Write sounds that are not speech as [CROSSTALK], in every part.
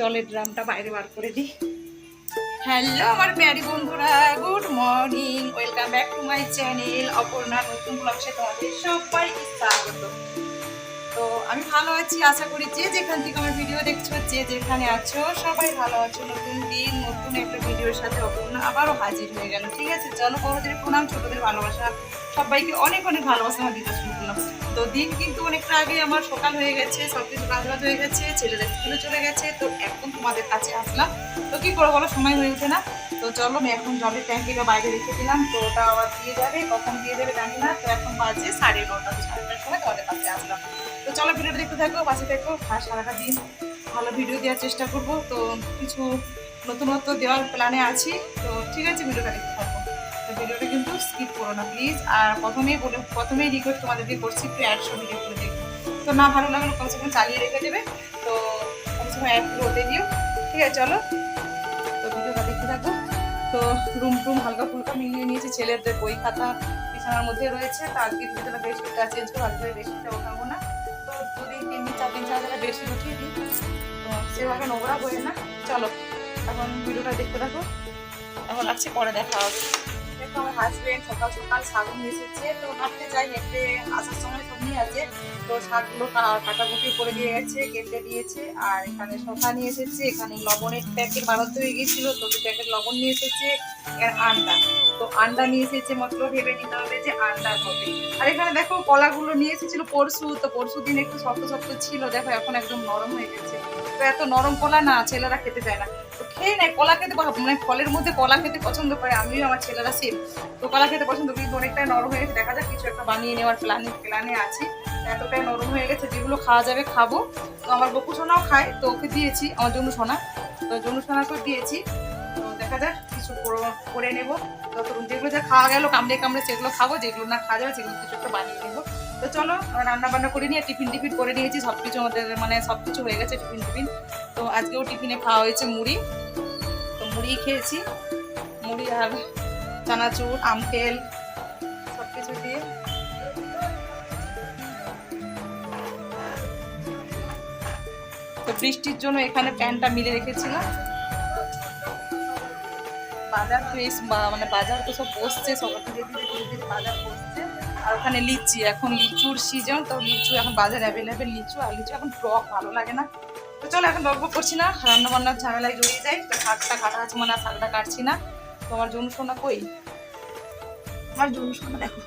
জলের ড্রামটা বাইরে বার করে দিই। হ্যালো আমার প্যারি বন্ধুরা good morning welcome back to my channel Aparna নতুন ব্লগসে তোমাদের সবাই স্বাগত। তো আমি ভালো আছি, আশা করি যে যেখান থেকে আমার ভিডিও দেখছ, যে যেখানে আছো, সবাই ভালো আছো নতুন দিন একটা ভিডিওর সাথে অপর্ণা আবারও হাজির হয়ে গেল ঠিক আছে, চলো বড়দের প্রণাম, ছোটদের ভালোবাসা, সবাইকে অনেক অনেক ভালোবাসা আমার দিতে শুরু করলাম। তো দিন কিন্তু অনেকটা আগে আমার সকাল হয়ে গেছে সব কিছু কাজ বাজ হয়ে গেছে, ছেলেরা স্কুলে চলে গেছে, তো এখন তোমাদের কাছে আসলাম। তো কি করব বলো, সময় হয়ে ওঠে না। তো চলো, আমি এখন জলের ট্যাঙ্কিটা বাইরে রেখে দিলাম, তো ওটা আবার দিয়ে যাবে, কখন দিয়ে দেবে জানি না। তো এখন বাজে সাড়ে নটা, সাড়ে নটার সময় তোমাদের কাছে আসলাম। তো চলো ভিডিওটা দেখতে থাকো, পাশে থাকো সারাটা দিন ভালো ভিডিও দেওয়ার চেষ্টা করব। তো কিছু নতুনত্ব দেওয়ার প্ল্যানে আছি। তো ঠিক আছে, ভিডিওটা দেখতে থাকো। তো ভিডিওটা কিন্তু স্কিপ করো না প্লিজ আর প্রথমেই বলে প্রথমেই রিকোয়েস্ট তোমাদেরকে করছি, একটু অ্যাডশো ভিডিও করে দেখো। তো না ভালো লাগলে কমসে কম চালিয়ে রেখে দেবে। তো কমসে কম অ্যাডগুলো হতে দিও। ঠিক আছে, চলো। তো ভিডিওটা দেখতে থাকো। তো রুম টুম হালকা ফুলকা মিলিয়ে নিয়েছি। ছেলেদের বই খাতা বিছানার মধ্যে রয়েছে। তো আজকে ভিডিওটা বেডশিটটা চেঞ্জ করব আজকে বেডশিটটা ওঠাবো না। তো দুদিন তিন দিন, চার দিন চার দিন উঠিয়ে দিই। তো সেভাবে নোংরা বই না। চলো। এখন ভিডিওটা দেখতে থাকো। এখন লাগছে পরে দেখা হবে। হাজবেন্ড সকাল সকাল শাক নিয়ে এসেছে। তো আসার সময় সব নিয়ে আছে। তো শাকগুলো করে দিয়ে গেছে দিয়েছে। আর এখানে নিয়ে এসেছে, এখানে লবণের প্যাকেট হয়ে তো প্যাকেট লবণ নিয়ে এসেছে আন্ডা। তো আন্ডা নিয়ে এসেছে ভেবে নিতে হবে যে আন্ডা হবে। আর এখানে দেখো, কলাগুলো নিয়ে এসেছিল পরশু। তো পরশু দিন একটু শক্ত শক্ত ছিল। দেখো, এখন একদম নরম হয়ে গেছে। তো এত নরম কলা না, ছেলেরা খেতে চায় না। খেয়ে নেয়, কলা খেতে পা- মানে ফলের মধ্যে কলা খেতে পছন্দ করে, আমিও আমার ছেলেরা সেম তো কলা খেতে পছন্দ কিন্তু অনেকটাই নরম হয়ে গেছে। দেখা যাক, কিছু একটা বানিয়ে নেওয়ার প্ল্যানে প্ল্যানে আছি। এতটাই নরম হয়ে গেছে, যেগুলো খাওয়া যাবে খাব। তো আমার বকু সোনাও খায়, তো ওকে দিয়েছি, আমার জন্য সোনা। তো জন্য সোনাকেও দিয়েছি। তো দেখা যাক, কিছু করে নেব। যত যেগুলো যা খাওয়া গেল, কামড়ে কামড়ে সেগুলো খাব, যেগুলো না খাওয়া যাবে, সেগুলো কিছু একটা বানিয়ে নেব। তো চলো রান্না বান্না করে নিয়ে টিফিন টিফিন করে নিয়েছি সব কিছু আমাদের মানে সব কিছু হয়ে গেছে টিফিন টিফিন তো আজকেও টিফিনে খাওয়া হয়েছে মুড়ি। তো মুড়ি খেয়েছি। মুড়ি আর চানাচুর, আম তেল সব কিছু দিয়ে। তো বৃষ্টির জন্য এখানে প্যান্টটা মিলে রেখেছিলাম। বাজার তো এই মানে বাজার তো সব বসছে থেকে ধীরে ধীরে ধীরে ধীরে বাজার বসছে। আর ওখানে লিচি, এখন লিচুর সিজন তো লিচু এখন বাজার অ্যাভেলেবেল লিচু আর লিচু এখন টক ভালো লাগে না। তো চলো এখন গল্প করছি না রান্না বান্নার ঝামেলায় জড়িয়ে যাই। তো শাকটা কাটা আছে মানে শাকটা কাটছি না। তো আমার জনু সোনা কই? আমার জনু সোনা দেখো।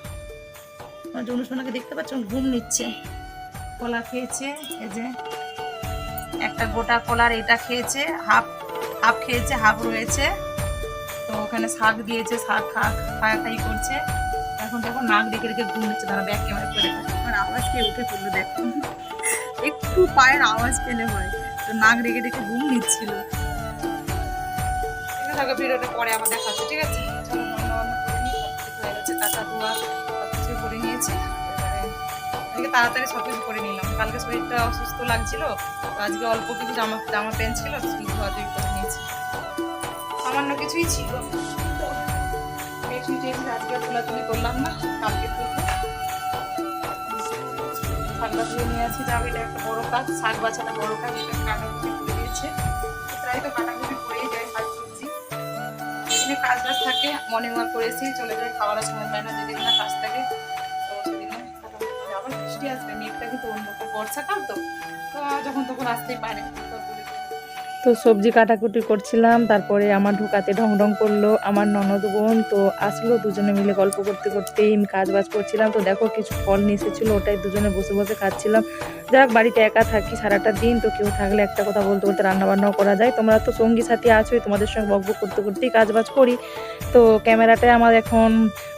আমার জনু সোনাকে দেখতে পাচ্ছ ঘুম নিচ্ছে। কলা খেয়েছে এই যে একটা গোটা কলার এটা খেয়েছে হাফ হাফ খেয়েছে হাফ রয়েছে। তো ওখানে শাক দিয়েছে শাক খা খায়া খাই করছে। এখন দেখো নাক ডেকে রেখে ঘুম নিচ্ছে তারা ব্যাগ ক্যামেরা করে আমার আওয়াজ পেয়ে উঠে পড়ল দেখো? একটু পায়ের আওয়াজ পেলে হয়। তো নাক রেখে রেখে ঘুম নিচ্ছিল। পরে দেখাচ্ছি, ঠিক আছে? করে নিয়েছি। তাড়াতাড়ি সব কিছু করে নিলাম। কালকে শরীরটা অসুস্থ লাগছিল, তো আজকে অল্প কিছু জামা জামা প্যান্ট ছিল ধোয়াধুয়ি করে নিয়েছি। সামান্য কিছুই ছিল। আজকে তোলাতুলি করলাম না, কালকে শাকটা ধুয়ে নিয়ে আসি। যাবে এটা একটা বড় কাজ শাক বাছানো বড় কাজ, এটা কাটাকুটি করে দিয়েছে। প্রায় তো কাটাকুটি করেই যায় শাক যেদিনে কাজ বাজ থাকে মর্নিং ওয়াক করেছি চলে যাই খাওয়ার সময় হয় না, যেদিন না কাজ থাকে, তো সেদিনে কাটাকুটি করে আবার বৃষ্টি আসবে, মেঘটা কিন্তু অন্য বর্ষাকাল তো। যখন তখন আসতেই পারে। তো সবজি কাটাকুটি করছিলাম, তারপরে আমার ঢোকাতে ঢং ঢং করল, আমার ননদ বোন, তো আসলো, দুজনে মিলে গল্প করতে করতে কাজ বাজ করছিলাম। তো দেখো কিছু ফল নিয়ে এসেছিল, ওটাই দুজনে বসে বসে খাচ্ছিলাম। যাক, বাড়িতে একা থাকি সারাটা দিন, তো কেউ থাকলে একটা কথা বলতে বলতে রান্না বান্নাও করা যায়। তোমরা তো সঙ্গী সাথী আছোই, তোমাদের সঙ্গে বকবক করতে করতেই কাজ বাজ করি। তো ক্যামেরাটাই আমার এখন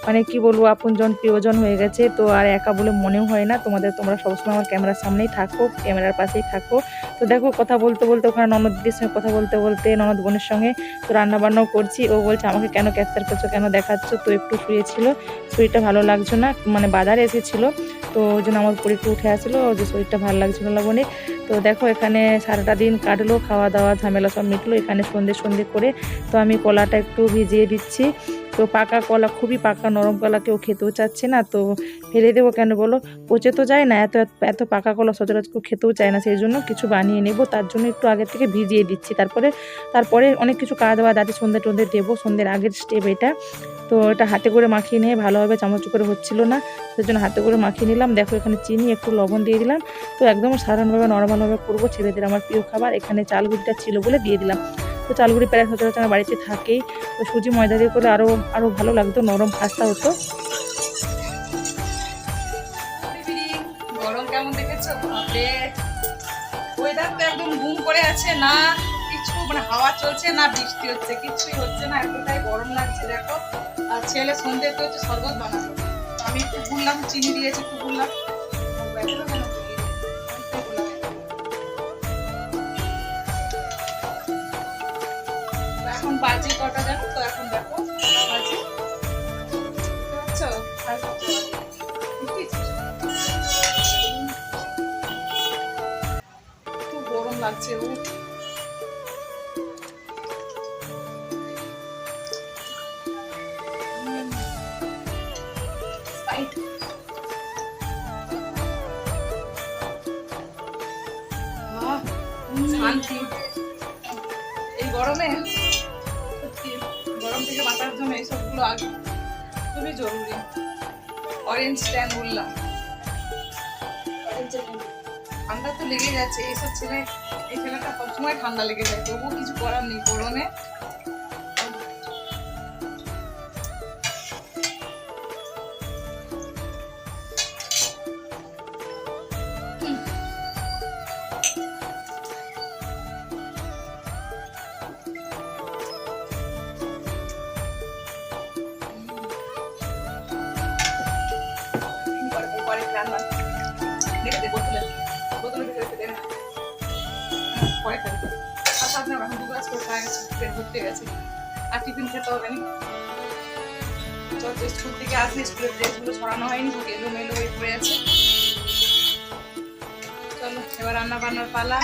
মানে কি বলব, আপনজন, প্রিয়জন হয়ে গেছে, তো আর একা বলে মনেও হয় না। তোমাদের, তোমরা সবসময় আমার ক্যামেরার সামনেই থাকো, ক্যামেরার পাশেই থাকো। তো দেখো, কথা বলতে বলতে ওখানে ননদ দিদির সঙ্গে কথা বলতে বলতে, ননদ বোনের সঙ্গে তো রান্না বান্নাও করছি। ও বলছে, আমাকে কেন ক্যাপচার করছ, কেন দেখাচ্ছ? তো একটু শুয়েছিল, শরীরটা ভালো লাগছে না মানে বাজারে এসেছিল। তো ওই জন্য আমার উপর একটু উঠে আসলো, যে শরীরটা ভালো লাগছিল না বলে। তো দেখো, এখানে সারাটা দিন কাটলো, খাওয়া দাওয়া ঝামেলা সব মিটলো, এখানে সন্ধে সন্ধে করে তো আমি কলাটা একটু ভিজিয়ে দিচ্ছি। তো পাকা কলা, খুবই পাকা নরম কলা কেউ খেতেও চাচ্ছে না, তো ফেলে দেবো কেন বলো? পচে তো যায় না, এত এত পাকা কলা সচরাচর কেউ খেতেও চায় না, সেই জন্য কিছু বানিয়ে নেব, তার জন্য একটু আগের থেকে ভিজিয়ে দিচ্ছি। তারপরে তারপরে অনেক কিছু কাজ বাজ আছে, সন্ধ্যে টন্ধে দেবো, সন্ধ্যের আগের স্টেপ এটা। তো এটা হাতে করে মাখিয়ে নিয়ে ভালোভাবে চামচ করে হচ্ছিল না, সেই জন্য হাতে করে মাখিয়ে নিলাম। দেখো এখানে চিনি, একটু লবণ দিয়ে দিলাম। তো একদম সাধারণভাবে নর্মালভাবে করব ছেলেদের আমার প্রিয় খাবার। এখানে চাল চালগুড়িটা ছিল বলে দিয়ে দিলাম। তো চালগুড়ি প্রায় সচরাচর আমার বাড়িতে থাকেই। তো সুজি ময়দা দিয়ে করলে আরও আরও ভালো লাগতো, নরম খাস্তা হতো। গরম কেমন দেখেছ? ওয়েদার তো একদম করে আছে না, কিছু মানে হাওয়া চলছে না, বৃষ্টি হচ্ছে হচ্ছে না গরম লাগছে, দেখো। আর ছেলে তো হচ্ছে শরবত আমি একটু বললাম চিনি দিয়েছি, একটু বললাম এখন বাজে কটা জানো তো এখন দেখো, বাজে। খুব গরম লাগছে ও শান্তি। এই গরম থেকে বাঁচার জন্য এইসবগুলো আগে। খুবই জরুরি। অরেঞ্জ ট্যান বললাম। ঠান্ডা তো লেগে যাচ্ছে। এইসব ছেলে এই ছেলেটা সবসময় ঠান্ডা লেগে যায়। তবুও কিছু করার নেই। গরমে দু করে গেছে পেট ভর্তি গেছে। আর টিফিন খেতে হবে না। চল স্কুল থেকে আসলে স্কুলের ড্রেসগুলো ছড়ানো হয়নি তো এলো মেলো হয়ে পড়ে আছে। চলো এবার রান্না বান্নার পালা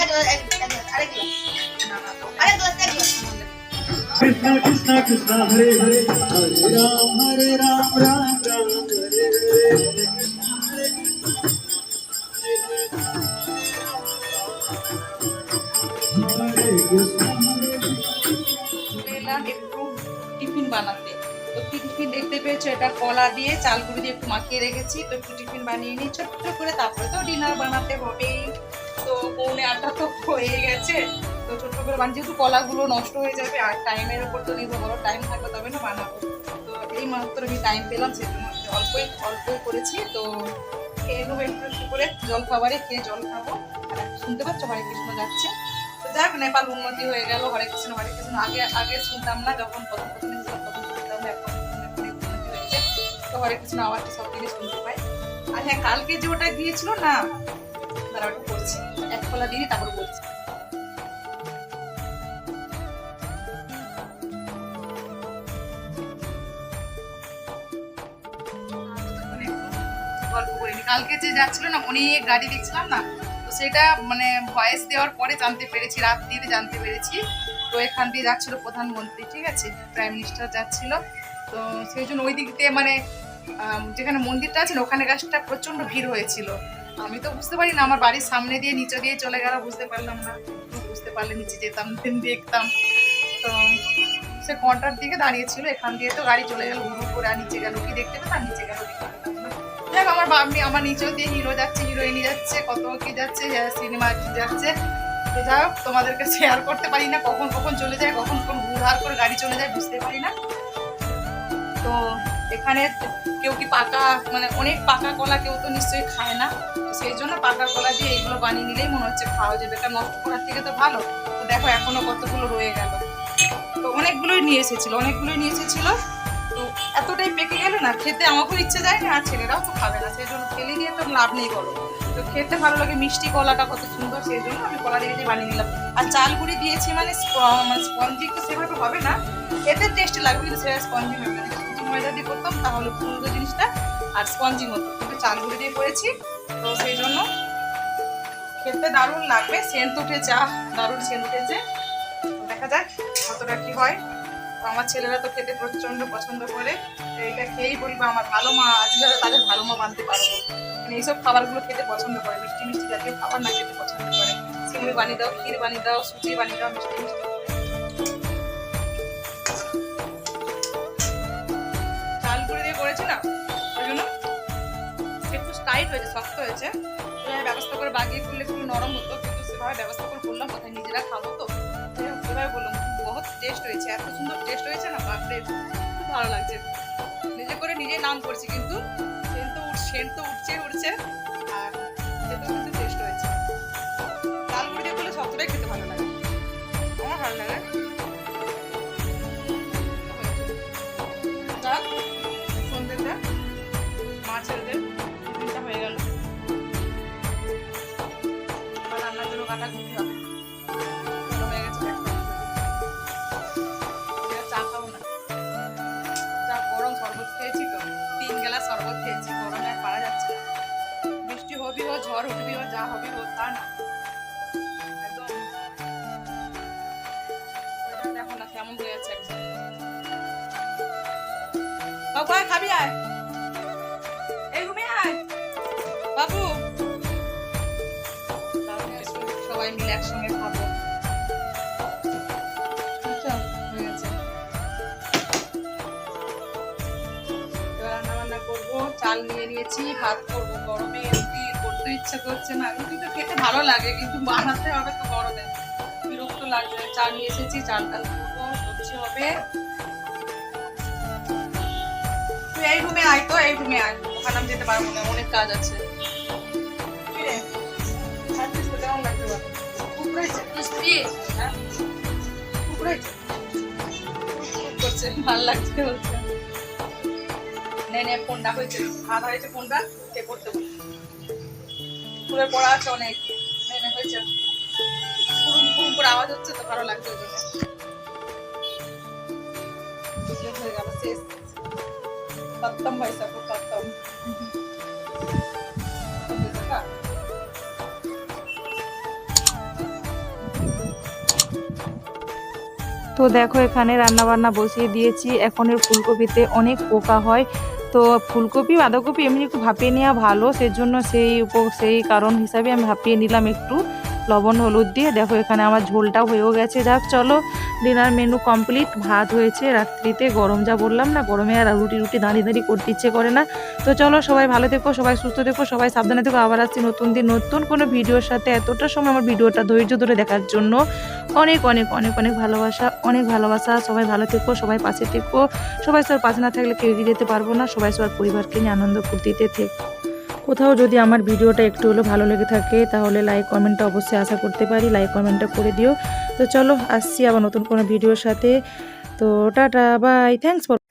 Hare Hare Ram Hare Ram Ram tiffin বানাতে। তো টিফিন দেখতে পেয়েছ? এটা কলা দিয়ে চালগুলো দিয়ে একটু মাখিয়ে রেখেছি। তো একটু টিফিন বানিয়ে নিই। ছোট্ট করে তারপরে তো ডিনার বানাতে হবেই তো পৌনে আটটা তো হয়ে গেছে। তো ছোট্ট করে বানিয়ে, যেহেতু কলাগুলো নষ্ট হয়ে যাবে, আর টাইমের উপর তো নির্ভর করো টাইম থাকলে তবে না বানাবো। তো এই মাত্র আমি টাইম পেলাম, সেজন্য অল্পই অল্পই করেছি। তো খেয়ে নেব একটু একটু করে। জল খাবারে খেয়ে জল খাব। শুনতে পাচ্ছ? হরে কৃষ্ণ যাচ্ছে। তো যাক, নেপাল উন্নতি হয়ে গেল। হরে কৃষ্ণ হরে কৃষ্ণ। আগে আগে শুনতাম না যখন প্রথম প্রথম হরে কৃষ্ণ আওয়াজটা সব দিকে শুনতে পাই আর হ্যাঁ কালকে যে ওটা গিয়েছিল না তারা ওটা করছি। এক কলা দিয়ে তারপর বলছি গল্প করিনি। কালকে যে যাচ্ছিল না অনেক গাড়ি দেখছিলাম না, তো সেটা মানে ভয়েস দেওয়ার পরে জানতে পেরেছি, রাত দিয়ে জানতে পেরেছি। তো এখান দিয়ে যাচ্ছিল প্রধানমন্ত্রী, ঠিক আছে? প্রাইম মিনিস্টার যাচ্ছিল। তো সেই জন্য ওই দিক দিয়ে মানে যেখানে মন্দিরটা আছে ওখানে গাছটা প্রচণ্ড ভিড় হয়েছিল। আমি তো বুঝতে পারি না আমার বাড়ির সামনে দিয়ে, নিচে দিয়ে চলে গেল, বুঝতে পারলাম না। বুঝতে পারলে নিচে যেতাম, [LAUGHS] দেখতাম। তো, সে ঘণ্টার দিকে দাঁড়িয়েছিল, এখান দিয়ে তো গাড়ি চলে গেল হুড় করে নিচে গেল কি দেখতে পেতাম নিচে গেল দেখ, আমার বাপনি আমার নিচেও দিয়ে হিরো যাচ্ছে হিরোইনি যাচ্ছে, কত কি যাচ্ছে সিনেমা যাচ্ছে। তো যাই হোক তোমাদেরকে শেয়ার করতে পারি না, কখন কখন চলে যায়, কখন কখন ঘুরহার করে গাড়ি চলে যায়, বুঝতে পারি না। তো, এখানে কেউ কি পাকা মানে অনেক পাকা কলা কেউ তো নিশ্চয়ই খায় না। তো সেই জন্য পাকা কলা দিয়ে এইগুলো বানিয়ে নিলেই মনে হচ্ছে খাওয়া যাবে। এটা নষ্ট করার থেকে তো ভালো। তো দেখো এখনও কতগুলো রয়ে গেল। তো অনেকগুলোই নিয়ে এসেছিল, অনেকগুলোই নিয়ে এসেছিল। তো এতটাই পেকে গেল না, খেতে আমাকেও ইচ্ছে যায় না, আর ছেলেরাও তো খাবে না, সেই জন্য ফেলে দিয়ে তো লাভ নেই বলো। তো খেতে ভালো লাগে মিষ্টি কলাটা কত সুন্দর, সেই জন্য আমি কলা দিয়ে বানিয়ে নিলাম। আর চাল গুঁড়ি দিয়েছি মানে মানে স্পঞ্জি তো সেভাবে হবে না। এতে টেস্টি লাগবে, কিন্তু সেটা স্পঞ্জি হবে না। ময়দা দিয়ে করতাম, তাহলে পুরো জিনিসটা আর স্পঞ্জি মতো কিন্তু চাল গুঁড়ি দিয়ে করেছি। তো সেই জন্য খেতে দারুণ লাগবে, সেন্ট উঠেছে, আহ, দারুণ সেন্ট উঠেছে। দেখা যাক কতটা কি হয়। তো আমার ছেলেরা তো খেতে প্রচণ্ড পছন্দ করে এটা খেয়েই বলব, আমার ভালো মা আজকে তাদের ভালো মা মানতে পারব। মানে এইসব খাবারগুলো খেতে পছন্দ করে, মিষ্টি মিষ্টি জাতীয় খাবার না খেতে পছন্দ করে। সিমুই বানিয়ে দাও, ক্ষীর বানিয়ে দাও, সুজি বানিয়ে দাও, মিষ্টি মিষ্টি টাইট হয়েছে, শক্ত হয়েছে। সেভাবে ব্যবস্থা করে বাগিয়ে করলে একটু নরম হতো, কিন্তু সেভাবে ব্যবস্থা করে করলাম কোথায় নিজেরা খাব তো। সেভাবে বললাম, বহুত টেস্ট হয়েছে, এত সুন্দর টেস্ট হয়েছে না, বাপরে, খুব ভালো লাগছে। নিজে করে নিজে নাম করছি কিন্তু, সেন্ট তো উঠছে উঠছে উঠছে। সবাই মিলে একসঙ্গে খাব। চাল নিয়ে নিয়েছি, ভাত করব গরমে, রুটি করতে করছে না। রুটি তো খেতে ভালো লাগে, কিন্তু বানাতে হবে তো গরমে। বিরক্ত লাগবে চাল নিয়ে এসেছি, চাল টাল করব, সবজি হবে। তুই এই রুমে আয় তো, এই রুমে আয়। ওখানে আমি যেতে পারব না, অনেক কাজ আছে। ভালো লাগছে নেনে ফোনটা হয়েছে হাত হয়েছে ফোনটা সে করতে? পুরো পড়া আছে অনেক নেনে হয়েছে কুকুম করে আওয়াজ হচ্ছে তো ভালো লাগছে ওই হয়ে গেল শেষ খতম হয়েছে খতম তো দেখো এখানে রান্না বান্না বসিয়ে দিয়েছি। এখন এর ফুলকপিতে অনেক পোকা হয়। তো ফুলকপি, বাঁধাকপি এমনি একটু ভাপিয়ে নেওয়া ভালো। সেজন্য সেই উপ- সেই কারণ হিসাবে আমি ভাপিয়ে নিলাম একটু। লবণ, হলুদ দিয়ে। দেখো, এখানে আমার ঝোলটা হয়েও গেছে। যাক চলো ডিনার মেনু কমপ্লিট ভাত হয়েছে রাত্রিতে। গরম যা বললাম না, গরমে আর রুটি রুটি দাঁড়িয়ে দাঁড়িয়ে করতে ইচ্ছে করে না। তো চলো, সবাই ভালো থেকো, সবাই সুস্থ থেকো, সবাই সাবধানে থেকো। আবার আসছি নতুন দিন, নতুন কোনো ভিডিওর সাথে। এতটা সময় আমার ভিডিওটা ধৈর্য ধরে দেখার জন্য। অনেক অনেক অনেক অনেক ভালোবাসা অনেক ভালোবাসা। সবাই ভালো থেকো, সবাই পাশে থেকো। সবাই সবার পাশে না থাকলে কেউ এগিয়ে যেতে পারব না। সবাই সবার পরিবারকে নিয়ে আনন্দ ফুর্তিতে থেকো। কোথাও যদি আমার ভিডিওটা একটু হলেও ভালো লেগে থাকে, তাহলে লাইক কমেন্টটা অবশ্যই আশা করতে পারি। লাইক কমেন্টটা করে দিও। তো চলো, আসছি আবার নতুন কোনো ভিডিওর সাথে। তো টাটা বাই থ্যাংকস ফর